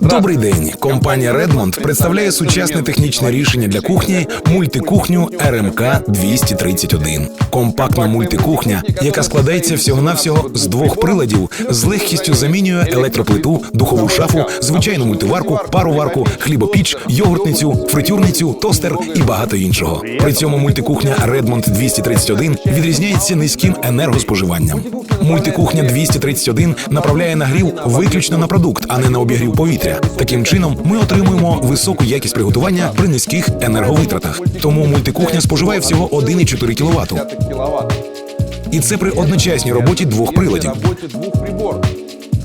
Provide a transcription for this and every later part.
Добрий день. Компанія Redmond представляє сучасне технічне рішення для кухні мультикухню РМК 231. Компактна мультикухня, яка складається всього-навсього з двох приладів, з легкістю замінює електроплиту, духову шафу, звичайну мультиварку, пароварку, хлібопіч, йогуртницю, фритюрницю, тостер і багато іншого. При цьому мультикухня Redmond 231 відрізняється низьким енергоспоживанням. Мультикухня 231 направляє нагрів виключно на продукт, а не на обігрів повітря. Таким чином, ми отримуємо високу якість приготування при низьких енерговитратах. Тому мультикухня споживає всього 1,4 кВт. І це при одночасній роботі двох приладів.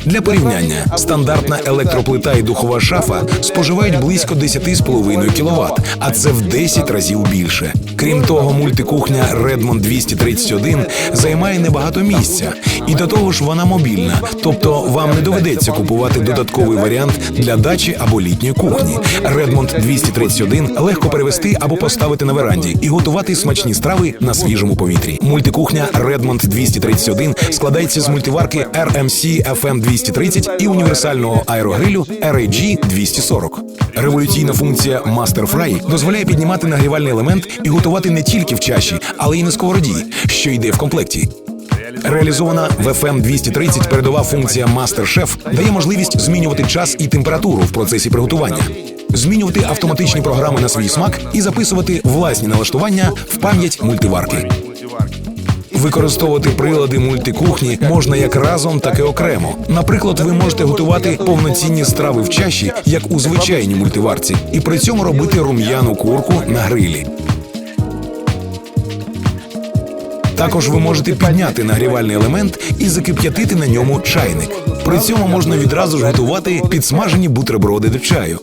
Для порівняння, стандартна електроплита і духова шафа споживають близько 10,5 кВт, а це в 10 разів більше. Крім того, мультикухня Redmond 231 займає небагато місця, і до того ж вона мобільна, тобто вам не доведеться купувати додатковий варіант для дачі або літньої кухні. Redmond 231 легко перевести або поставити на веранді і готувати смачні страви на свіжому повітрі. Мультикухня Redmond 231 складається з мультиварки RMC FM 230 і універсального аерогрилю RAG 240. Революційна функція Master Fry дозволяє піднімати нагрівальний елемент і готувати не тільки в чаші, але й на сковороді, що йде в комплекті. Реалізована в FM 230 передова функція Master Chef дає можливість змінювати час і температуру в процесі приготування, змінювати автоматичні програми на свій смак і записувати власні налаштування в пам'ять мультиварки. Мультиварки. Використовувати прилади мультикухні можна як разом, так і окремо. Наприклад, ви можете готувати повноцінні страви в чаші, як у звичайній мультиварці, і при цьому робити рум'яну курку на грилі. Також ви можете підняти нагрівальний елемент і закип'ятити на ньому чайник. При цьому можна відразу ж готувати підсмажені бутерброди до чаю.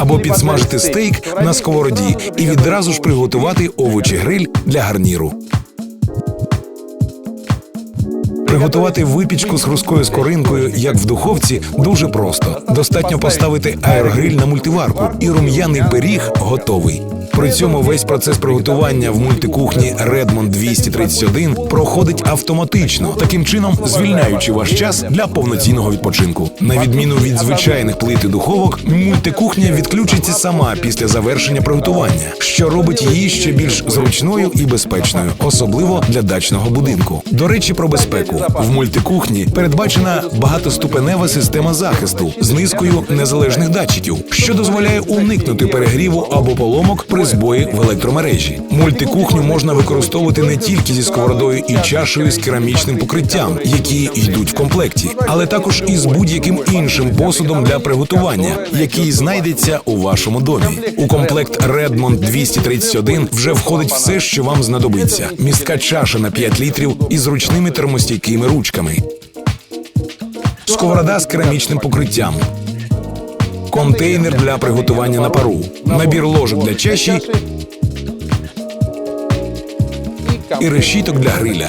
Або підсмажити стейк на сковороді і відразу ж приготувати овочі гриль для гарніру. Приготувати випічку з хрусткою скоринкою, як в духовці, дуже просто. Достатньо поставити аерогриль на мультиварку, і рум'яний пиріг готовий. При цьому весь процес приготування в мультикухні Redmond 231 проходить автоматично, таким чином звільняючи ваш час для повноцінного відпочинку. На відміну від звичайних плит і духовок, мультикухня відключиться сама після завершення приготування, що робить її ще більш зручною і безпечною, особливо для дачного будинку. До речі, про безпеку в мультикухні передбачена багатоступенева система захисту з низкою незалежних датчиків, що дозволяє уникнути перегріву або поломок при збої в електромережі. Мультикухню можна використовувати не тільки зі сковородою і чашею з керамічним покриттям, які йдуть в комплекті, але також і з будь-яким іншим посудом для приготування, який знайдеться у вашому домі. У комплект Redmond 231 вже входить все, що вам знадобиться: містка чаша на 5 літрів із ручними термостійкими ручками, сковорода з керамічним покриттям. Контейнер для приготування на пару, набір ложок для чаші і решіток для гриля.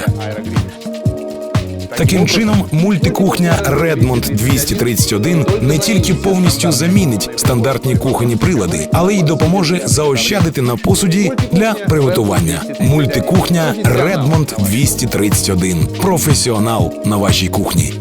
Таким чином, мультикухня Redmond 231 не тільки повністю замінить стандартні кухонні прилади, але й допоможе заощадити на посуді для приготування. Мультикухня Redmond 231. Професіонал на вашій кухні.